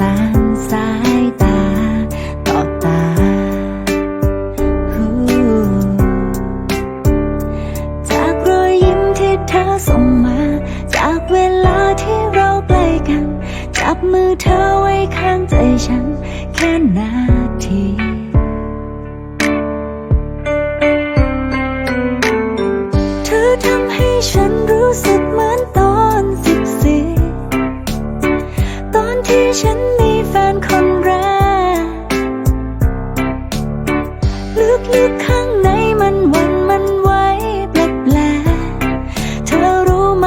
สายตาต่อตาจากรอยยิ้มที่เธอส่งมา จากเวลาที่เราใกล้กัน จับมือเธอไว้ข้างใจฉัน แค่นาที ลึกๆข้างในมันวันมันไหวแปลกๆเธอรู้ไหม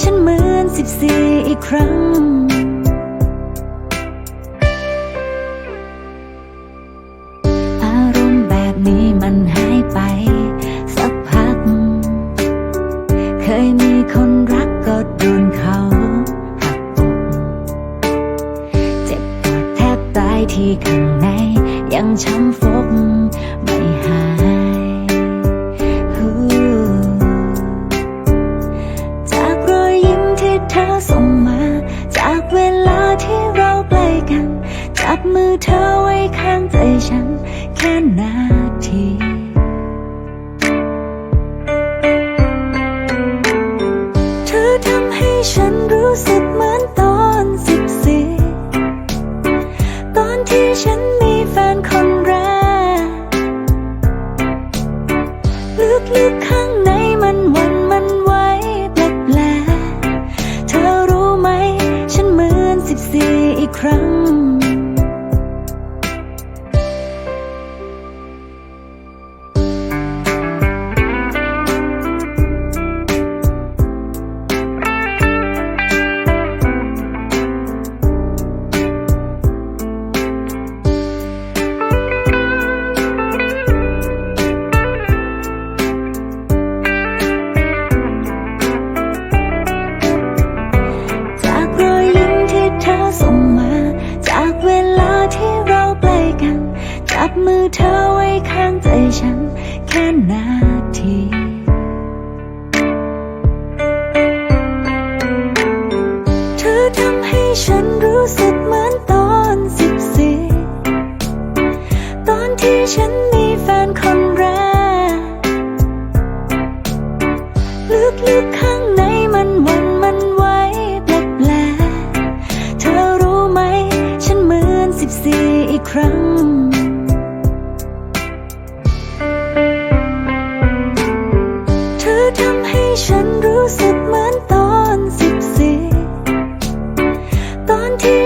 ฉันเหมือนสิบสี่อีกครั้ง อารมณ์แบบนี้มันหายไป สักพัก เคยมีคนรักก็โดนเขาหักอกเจ็บปวดแทบตายที่ข้างในยังช้ำฟก เธอส่งมา จากเวลาที่เราใกล้กัน จับมือเธอไว้ข้างใจฉัน แค่นาที จับมือเธอไว้ข้างใจฉัน แค่นาทีเธอทำให้ฉันรู้สึกเหมือนตอนสิบสี่ตอนที่ฉันมีแฟนคนแรก ลึกๆข้างในมันหวันมันไหวแปลกๆเธอรู้ไหม ฉันเหมือนสิบสี่อีกครั้ง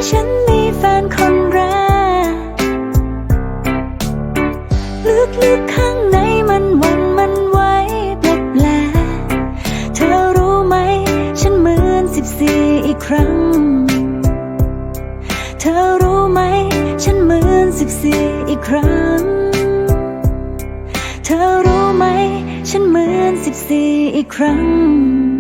ฉันมีแฟนคนแรก ลึกๆข้างในมันหวันมันไหวแปลกๆเธอรู้ไหม ฉันเหมือนสิบสี่อีกครั้ง เธอรู้ไหม ฉันเหมือนสิบสี่อีกครั้ง เธอรู้ไหม ฉันเหมือนสิบสี่อีกครั้ง